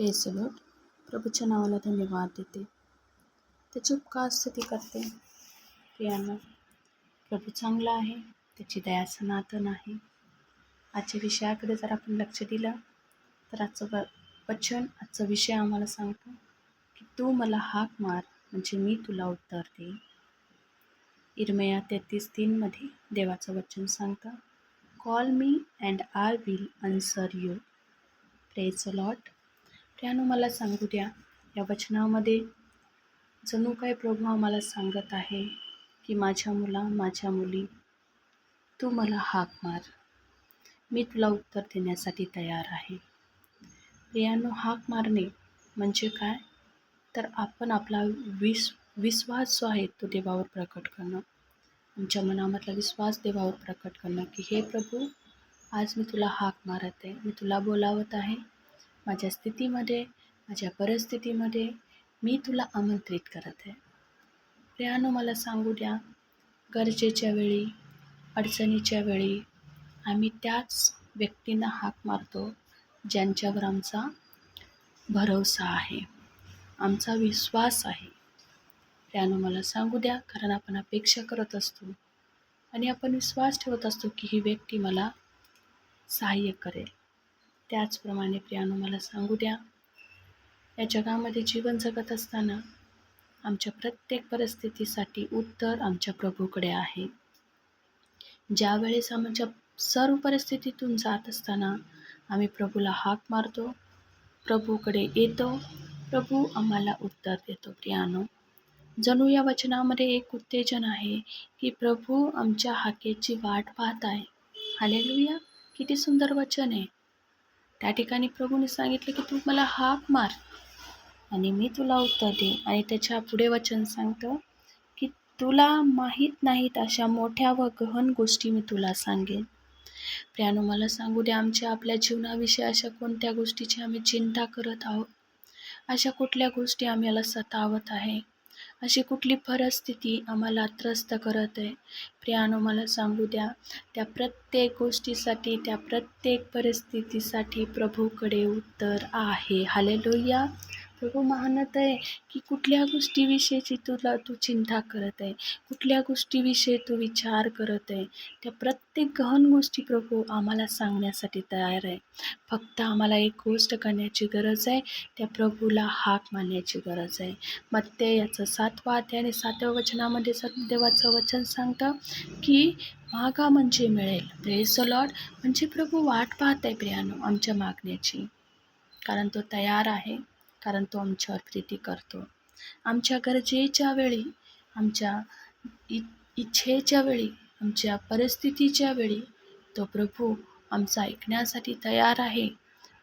Press प्रभूच्या नावाला धन्यवाद देते त्याची उपकार स्तुती करते प्रियांना प्रभू चांगला आहे त्याची दया सनातन आहे आजच्या विषयाकडे जर आपण लक्ष दिलं तर आजचं व वचन आजचा विषय आम्हाला सांगतो की तू मला हाक मार म्हणजे मी तुला उत्तर देईन इरमया तेहतीस तीनमध्ये देवाचं वचन सांगतं call me and I will answer you praise Lord त्यानं मला सांगू द्या. या वचनामध्ये जणू काय प्रभू आम्हाला सांगत आहे की माझ्या मुला माझ्या मुली तू मला हाक मार. मी तुला उत्तर देण्यासाठी तयार आहे. प्रियानो हाक मारणे म्हणजे काय? तर आपण आपला विस विश्वास जो आहे तो देवावर प्रकट करणं. आमच्या मनामधला विश्वास देवावर प्रकट करणं की हे प्रभू आज मी तुला हाक मारत आहे. मी तुला बोलावत आहे. माझ्या स्थितीमध्ये माझ्या परिस्थितीमध्ये मी तुला आमंत्रित करत आहे. प्रियानो मला सांगू द्या गरजेच्या वेळी अडचणीच्या वेळी आम्ही त्याच व्यक्तींना हाक मारतो ज्यांच्यावर आमचा भरवसा आहे आमचा विश्वास आहे. प्रियानो मला सांगू द्या कारण आपण अपेक्षा करत असतो आणि आपण विश्वास ठेवत असतो की ही व्यक्ती मला सहाय्य करेल. त्याचप्रमाणे प्रियानो मला सांगू द्या. या जगामध्ये जीवन जगत असताना आमच्या प्रत्येक परिस्थितीसाठी उत्तर आमच्या प्रभूकडे आहे. ज्या वेळेस आमच्या सर्व परिस्थितीतून जात असताना आम्ही प्रभूला हाक मारतो प्रभूकडे येतो प्रभू आम्हाला उत्तर देतो. प्रियानो जणू या वचनामध्ये एक उत्तेजन आहे की प्रभू आमच्या हाकेची वाट पाहत आहे. हालेलुया किती सुंदर वचन आहे. त्या ठिकाणी प्रभूने सांगितलं की तू मला हाक मार. आणि मी तुला उत्तर दे आणि त्याच्या पुढे वचन सांगतं की तुला माहीत नाहीत अशा मोठ्या व गहन गोष्टी मी तुला सांगेन. प्रियानो मला सांगू द्या आमच्या आपल्या जीवनाविषयी अशा कोणत्या गोष्टीची आम्ही चिंता करत आहोत? अशा कुठल्या गोष्टी आम्हाला सतावत आहे? अशी कुठली परिस्थिती आम्हाला त्रस्त करत आहे? प्रियानो मला सांगू द्या. त्या प्रत्येक गोष्टीसाठी त्या प्रत्येक परिस्थितीसाठी प्रभूकडे उत्तर आहे. हालेलुया प्रभू मानत आहे की कुठल्या गोष्टीविषयीची तुला तू चिंता करत आहे? कुठल्या गोष्टीविषयी तू विचार करत आहे? त्या प्रत्येक गहन गोष्टी प्रभू आम्हाला सांगण्यासाठी तयार आहे. फक्त आम्हाला एक गोष्ट करण्याची गरज आहे. त्या प्रभूला हाक मानण्याची गरज आहे. मग ते याचं सातवा अध्याय आणि सातव्या वचनामध्ये सत्यदेवाचं वचन सांगतं की मागा म्हणजे मिळेल. प्रेस लॉर्ड म्हणजे प्रभू वाट पाहत आहे प्रियानो आमच्या मागण्याची. कारण तो तयार आहे. कारण तो आमच्यावर प्रीती करतो. आमच्या गरजेच्या वेळी आमच्या इ इच्छेच्या वेळी आमच्या परिस्थितीच्या वेळी तो प्रभू आमचा ऐकण्यासाठी तयार आहे.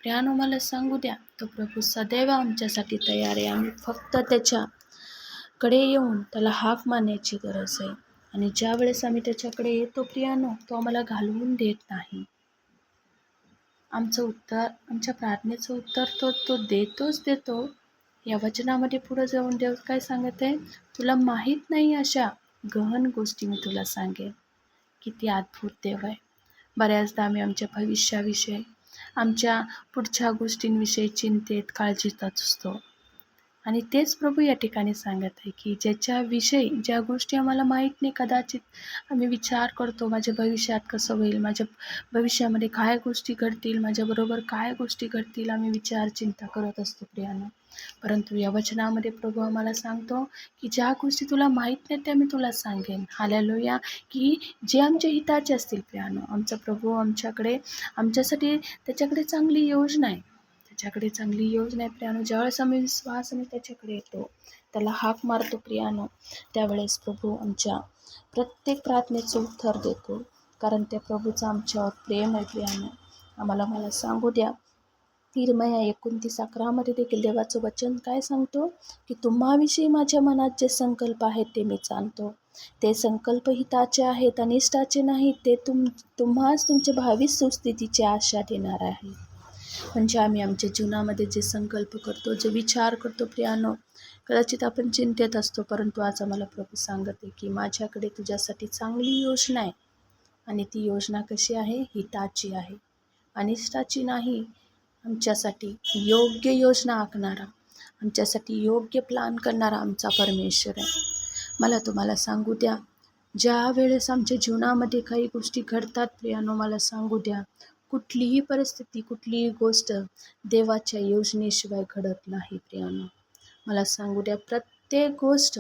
प्रियानो मला सांगू द्या तो प्रभू सदैव आमच्यासाठी तयार आहे. आम्ही फक्त त्याच्याकडे येऊन त्याला हाक मारण्याची गरज आहे. आणि ज्या वेळेस आम्ही त्याच्याकडे येतो प्रियानो तो आम्हाला घालवून देत नाही. आमचं उत्तर आमच्या प्रार्थनेचं उत्तर तो तो देतोच देतो. या वचनामध्ये पुढं जाऊन देव काय सांगत? आहे तुला माहीत नाही अशा गहन गोष्टी मी तुला सांगेन. किती अद्भुत देव आहे. बऱ्याचदा आम्ही आमच्या भविष्याविषयी आमच्या पुढच्या गोष्टींविषयी चिंतेत काळजीत असतो. आणि तेच प्रभू या ठिकाणी सांगत आहे की ज्याच्याविषयी ज्या गोष्टी आम्हाला माहीत नाही कदाचित आम्ही विचार करतो माझ्या भविष्यात कसं होईल माझ्या भविष्यामध्ये काय गोष्टी घडतील माझ्याबरोबर काय गोष्टी घडतील आम्ही विचार चिंता करत असतो प्रियानं. परंतु या वचनामध्ये प्रभू आम्हाला सांगतो की ज्या गोष्टी तुला माहीत नाही त्या मी तुला सांगेन. हाल्यालोया की जे आमच्या हिताचे असतील प्रियानो. आमचा प्रभू आमच्याकडे आमच्यासाठी त्याच्याकडे चांगली योजना आहे. ज्याकडे चांगली योजना आहे प्रियानो ज्यावेळेस आम्ही विश्वासाने त्याच्याकडे येतो त्याला हाक मारतो प्रियानो त्यावेळेस प्रभू आमच्या प्रत्येक प्रार्थनेचं उत्तर देतो. कारण त्या प्रभूचं आमच्यावर प्रेम आहे प्रियानो. आम्हाला मला सांगू द्या. निर्मया एकोणतीस अकरामध्ये देखील देवाचं वचन काय सांगतो? की तुम्हाविषयी माझ्या मनात जे संकल्प आहेत ते मी जाणतो. ते संकल्प हिताचे आहेत अनिष्टाचे नाहीत ते तुम तुम्हाच तुमच्या भावी सुस्थितीची आशा देणार आहे. म्हणजे आम्ही आमच्या जीवनामध्ये जे संकल्प करतो जे विचार करतो प्रियानो कदाचित आपण चिंतेत असतो परंतु आज आम्हाला प्रभू सांगत आहे की माझ्याकडे तुझ्यासाठी चांगली योजना आहे आणि ती योजना कशी आहे? हिताची आहे. अनिष्टाची नाही आमच्यासाठी योग्य योजना आखणारा आमच्यासाठी योग्य प्लान करणारा आमचा परमेश्वर आहे. मला तुम्हाला सांगू द्या ज्या वेळेस आमच्या जीवनामध्ये काही गोष्टी घडतात प्रियानो मला सांगू द्या कुठलीही परिस्थिती कुठलीही गोष्ट देवाच्या योजनेशिवाय घडत नाही प्रियानो. मला सांगू द्या प्रत्येक गोष्ट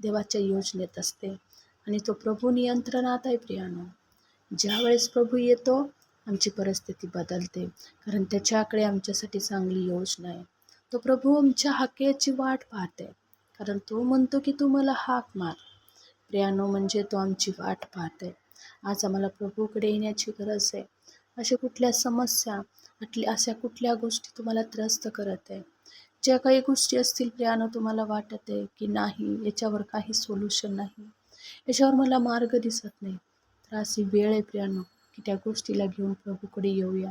देवाच्या योजनेत असते आणि तो प्रभू नियंत्रणात आहे प्रियानो. ज्यावेळेस प्रभू येतो आमची परिस्थिती बदलते कारण त्याच्याकडे आमच्यासाठी चांगली योजना आहे. तो प्रभू आमच्या हाकेची वाट पाहते कारण तो म्हणतो की तू मला हाक मार. प्रियानो म्हणजे तो आमची वाट पाहते. आज आम्हाला प्रभूकडे येण्याची गरज आहे. अशा कुठल्या समस्या अटल्या अशा कुठल्या गोष्टी तुम्हाला त्रस्त करत आहे ज्या काही गोष्टी असतील प्रियानं तुम्हाला वाटत आहे की नाही याच्यावर काही सोल्युशन नाही. याच्यावर मला मार्ग दिसत नाही. तर अशी वेळ आहे प्रियानो की त्या गोष्टीला घेऊन प्रभूकडे येऊया.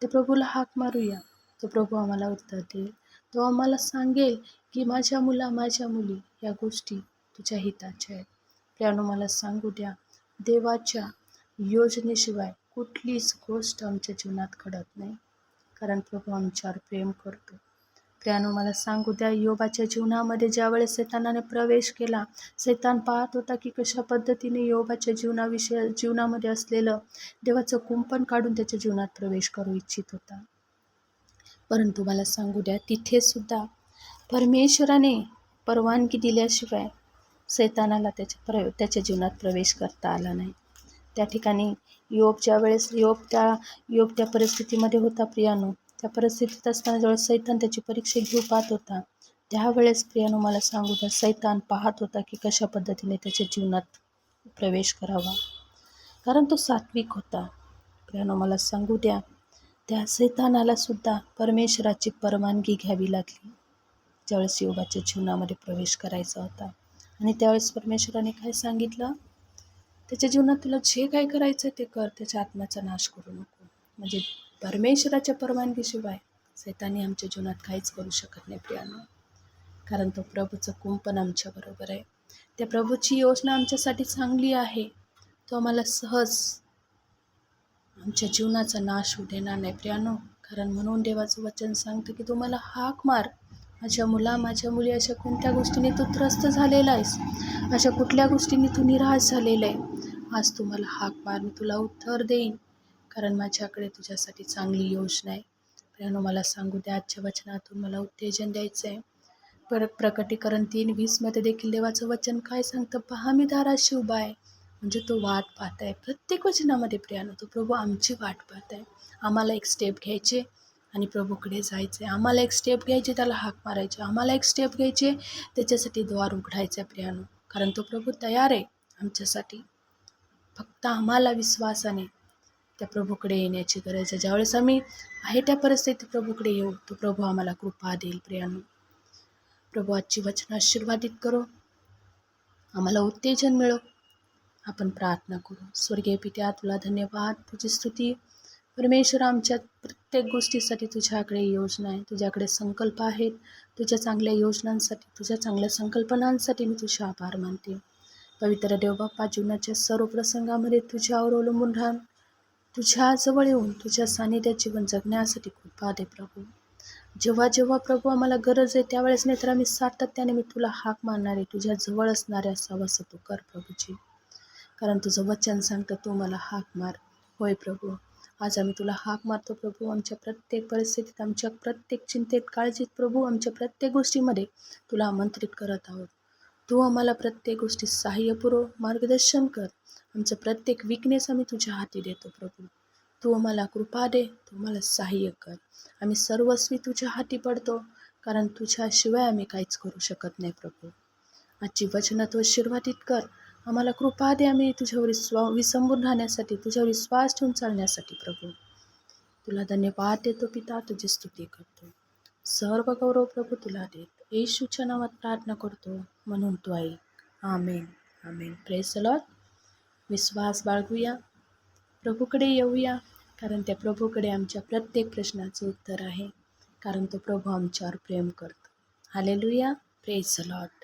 त्या प्रभूला हाक मारूया. तो प्रभू आम्हाला उत्तर देईल. तो आम्हाला सांगेल की माझ्या मुला माझ्या मुली या गोष्टी तुझ्या हिताच्या आहेत. प्रियानो मला सांगू द्या. देवाच्या योजनेशिवाय कुठलीच गोष्ट आमच्या जीवनात घडत नाही. कारण प्रभू आमच्यावर प्रेम करतो. त्यानं मला सांगू द्या योबाच्या जीवनामध्ये ज्यावेळेस सैतानाने प्रवेश केला सैतान पाहत होता की कशा पद्धतीने योबाच्या जीवनाविषयी जीवनामध्ये असलेलं देवाचं कुंपण काढून त्याच्या जीवनात प्रवेश करू इच्छित होता. परंतु मला सांगू द्या तिथे सुद्धा परमेश्वराने परवानगी दिल्याशिवाय सैतानाला त्याच्या प्र त्याच्या जीवनात प्रवेश करता आला नाही. त्या ठिकाणी योग वेळेस योग त्या योग त्या परिस्थितीमध्ये होता प्रियानो. त्या परिस्थितीत असताना ज्यावेळेस सैतान त्याची परीक्षा घेऊ पाहत होता त्यावेळेस प्रियानो मला सांगू द्या सैतान पाहत होता की कशा पद्धतीने त्याच्या जीवनात प्रवेश करावा. कारण तो सात्विक होता. प्रियानो मला सांगू द्या त्या सैतानाला सुद्धा परमेश्वराची परवानगी घ्यावी लागली. ज्यावेळेस योगाच्या जीवनामध्ये प्रवेश करायचा होता. आणि त्यावेळेस परमेश्वराने काय सांगितलं? त्याच्या जीवनात तुला जे काय करायचं ते कर. त्याच्या आत्म्याचा नाश करू नको. म्हणजे परमेश्वराच्या परवानगीशिवाय सैतानी आमच्या जीवनात काहीच करू शकत नाही प्रियानो. कारण तो प्रभूचं कुंपण आमच्याबरोबर आहे. त्या प्रभूची योजना आमच्यासाठी चांगली आहे. तो आम्हाला सहज आमच्या जीवनाचा नाश होऊ देणार नाही प्रियानो. कारण म्हणून देवाचं वचन सांगतं की तुम्हाला हाक मार. माझ्या मुला माझ्या मुली अशा कोणत्या गोष्टीने तू त्रस्त झालेला आहेस? अशा कुठल्या गोष्टीने तू निराश झालेला आहे? आज तुम्हाला हाक मार मी तुला उत्तर देईन. कारण माझ्याकडे तुझ्यासाठी चांगली योजना आहे प्रियानो मला सांगू द्या आजच्या वचनातून मला उत्तेजन द्यायचं आहे पर प्रकटीकरण तीन वीसमध्ये देखील देवाचं वचन काय सांगतं? पहा मी दाराशी उभा आहे. म्हणजे तो वाट पाहत आहे प्रत्येक वचनामध्ये प्रियानो तो प्रभू आमची वाट पाहत आहे आम्हाला एक स्टेप घ्यायचे. आणि प्रभूकडे जायचे आम्हाला एक स्टेप घ्यायची त्याला हाक मारायचे. आम्हाला एक स्टेप घ्यायचे त्याच्यासाठी द्वार उघडायचं प्रियानो. कारण तो प्रभू तयार आहे आमच्यासाठी. फक्त आम्हाला विश्वासाने त्या प्रभूकडे येण्याची गरज आहे. ज्यावेळेस आम्ही आहे त्या परिस्थितीत प्रभूकडे येऊ तो प्रभू आम्हाला कृपा देईल प्रियानो. प्रभू आजची वचन आशीर्वादित करो. आम्हाला उत्तेजन मिळो. आपण प्रार्थना करू. स्वर्गीय पित्या तुला धन्यवाद. तुझी स्तुती. परमेश्वर आमच्या प्रत्येक गोष्टीसाठी तुझ्याकडे योजना आहे. तुझ्याकडे संकल्प आहेत. तुझ्या चांगल्या योजनांसाठी तुझ्या चांगल्या संकल्पनांसाठी मी तुझे आभार मानते. पवित्र देवबाप्पा जीवनाच्या सर्व प्रसंगामध्ये तुझ्यावर अवलंबून राहून तुझ्याजवळ येऊन तुझ्या सानिध्यात जीवन जगण्यासाठी कृपा दे प्रभू. जेव्हा जेव्हा प्रभू आम्हाला गरज आहे त्यावेळेस नाही तर आम्ही सातत्याने मी तुला हाक मारणारे तुझ्या जवळ असणारे असावं असं तू कर प्रभूजी. कारण तुझं वचन सांगतं तू मला हाक मार. होय प्रभू. आज आम्ही तुला हाक मारतो प्रभू. आमच्या प्रत्येक परिस्थितीत आमच्या प्रत्येक चिंतेत काळजीत प्रभू. आमच्या प्रत्येक गोष्टीमध्ये तुला आमंत्रित करत आहोत. तू आम्हाला प्रत्येक गोष्टीत सहाय्य पुरव मार्गदर्शन कर. आमचं प्रत्येक विकनेस आम्ही तुझ्या हाती देतो प्रभू. तू आम्हाला कृपा दे तू आम्हाला सहाय्य कर. आम्ही सर्वस्वी तुझ्या हाती पडतो कारण तुझ्याशिवाय आम्ही काहीच करू शकत नाही प्रभू. आजची वचनं व कर. आम्हाला कृपा दे आम्ही तुझ्यावर विश्वा विसंबून राहण्यासाठी तुझ्यावर विश्वास ठेवून चालण्यासाठी प्रभू. तुला धन्यवाद देतो पिता तुझी स्तुती करतो. सर्व गौरव प्रभू तुला देत. येशूच्या नावात प्रार्थना करतो म्हणून तू ऐक. आमेन. आमेन. प्रेस लॉट विश्वास बाळगूया. प्रभूकडे येऊया कारण त्या प्रभूकडे आमच्या प्रत्येक प्रश्नाचं उत्तर आहे. कारण तो प्रभू आमच्यावर प्रेम करतो. Hallelujah press lot